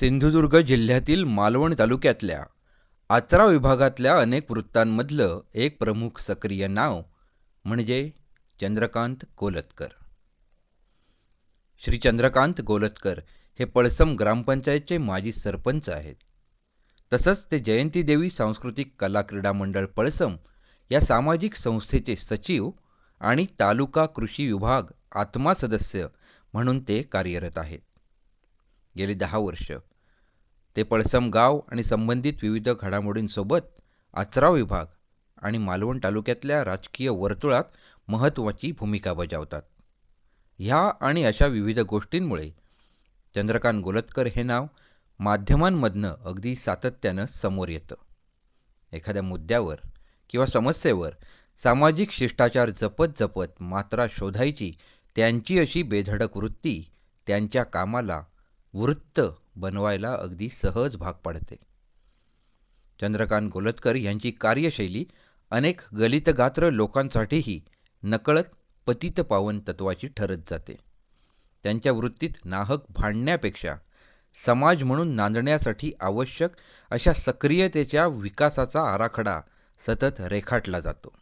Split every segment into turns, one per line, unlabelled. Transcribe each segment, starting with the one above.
सिंधुदुर्ग जिल्ह्यातील मालवण तालुक्यातल्या आचरा विभागातल्या अनेक वृत्तांमधलं एक प्रमुख सक्रिय नाव म्हणजे चंद्रकांत गोलतकर. श्री चंद्रकांत गोलतकर हे पळसम ग्रामपंचायतचे माजी सरपंच आहेत. तसंच ते जयंती देवी सांस्कृतिक कला क्रीडा मंडळ पळसम या सामाजिक संस्थेचे सचिव आणि तालुका कृषी विभाग आत्मा सदस्य म्हणून ते कार्यरत आहेत. गेली दहा वर्ष. ते पळसम गाव आणि संबंधित विविध घडामोडींसोबत आचरा विभाग आणि मालवण तालुक्यातल्या राजकीय वर्तुळात महत्त्वाची भूमिका बजावतात. ह्या आणि अशा विविध गोष्टींमुळे चंद्रकांत गोलतकर हे नाव माध्यमांमधनं अगदी सातत्यानं समोर येतं. एखाद्या मुद्द्यावर किंवा समस्येवर सामाजिक शिष्टाचार जपत जपत मात्रा शोधायची त्यांची अशी बेधडक वृत्ती त्यांच्या कामाला वृत्त बनवायला अगदी सहज भाग पाडते. चंद्रकांत गोलतकर यांची कार्यशैली अनेक गलितगात्र लोकांसाठीही नकळत पतित पावन तत्वाची ठरत जाते. त्यांच्या वृत्तीत नाहक भांडण्यापेक्षा समाज म्हणून नांदण्यासाठी आवश्यक अशा सक्रियतेच्या विकासाचा आराखडा सतत रेखाटला जातो.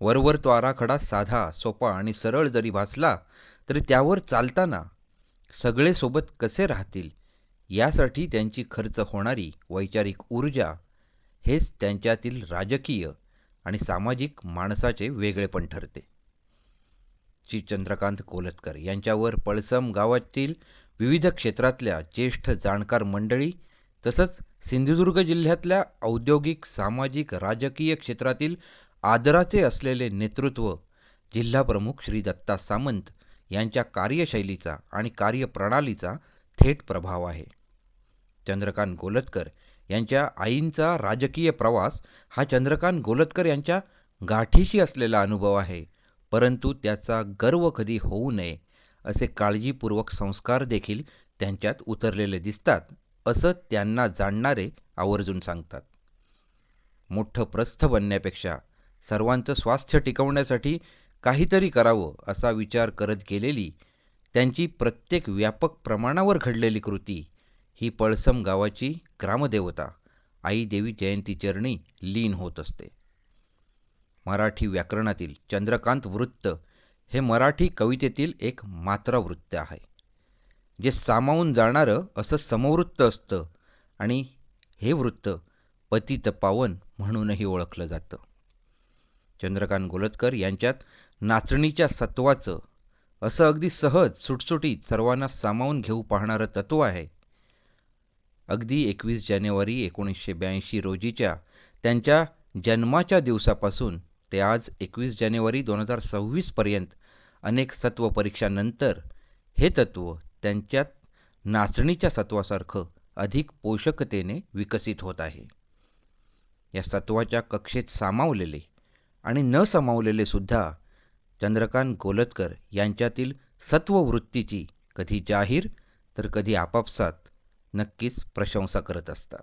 वरवर तो आराखडा साधा सोपा आणि सरळ जरी भासला तरी त्यावर चालताना सगळे सोबत कसे राहतील? यासाठी त्यांची खर्च होणारी वैचारिक ऊर्जा हेच त्यांच्यातील राजकीय आणि सामाजिक माणसाचे वेगळेपण ठरते. श्री चंद्रकांत कोलतकर यांच्यावर पळसम गावातील विविध क्षेत्रातल्या ज्येष्ठ जाणकार मंडळी तसंच सिंधुदुर्ग जिल्ह्यातल्या औद्योगिक सामाजिक राजकीय क्षेत्रातील आदराचे असलेले नेतृत्व जिल्हाप्रमुख श्री दत्ता सामंत यांच्या कार्यशैलीचा आणि कार्यप्रणालीचा थेट प्रभाव आहे. चंद्रकांत गोलतकर यांच्या आईंचा राजकीय प्रवास हा चंद्रकांत गोलतकर यांच्या गाठीशी असलेला अनुभव आहे. परंतु त्याचा गर्व कधी होऊ नये असे काळजीपूर्वक संस्कार देखील त्यांच्यात उतरलेले दिसतात असं त्यांना जाणणारे आवर्जून सांगतात. मोठं प्रस्थ बनण्यापेक्षा सर्वांचं स्वास्थ्य टिकवण्यासाठी काहीतरी करावं असा विचार करत गेलेली त्यांची प्रत्येक व्यापक प्रमाणावर घडलेली कृती ही पळसम गावाची ग्रामदेवता आई देवी जयंती चरणी लीन होत असते. मराठी व्याकरणातील चंद्रकांत वृत्त हे मराठी कवितेतील एक मात्रा वृत्त आहे जे सामावून जाणारं असं समवृत्त असतं आणि हे वृत्त पतितपावन म्हणूनही ओळखलं जातं. चंद्रकांत गोलतकर यांच्यात नाचणीच्या सत्वाचं असं अगदी सहज सुटसुटीत सर्वांना सामावून घेऊ पाहणारं तत्व आहे. अगदी एकवीस जानेवारी एकोणीसशे ब्याऐंशी रोजीच्या त्यांच्या जन्माच्या दिवसापासून ते आज एकवीस जानेवारी दोन हजार सव्वीसपर्यंत अनेक सत्व परीक्षांनंतर हे तत्त्व त्यांच्यात नाचणीच्या सत्वासारखं अधिक पोषकतेने विकसित होत आहे. या सत्वाच्या कक्षेत सामावलेले आणि न सामावलेले सुद्धा चंद्रकांत गोलतकर यांच्यातील सत्ववृत्तीची कधी जाहीर तर कधी आपापसात नक्कीच प्रशंसा करत असतात.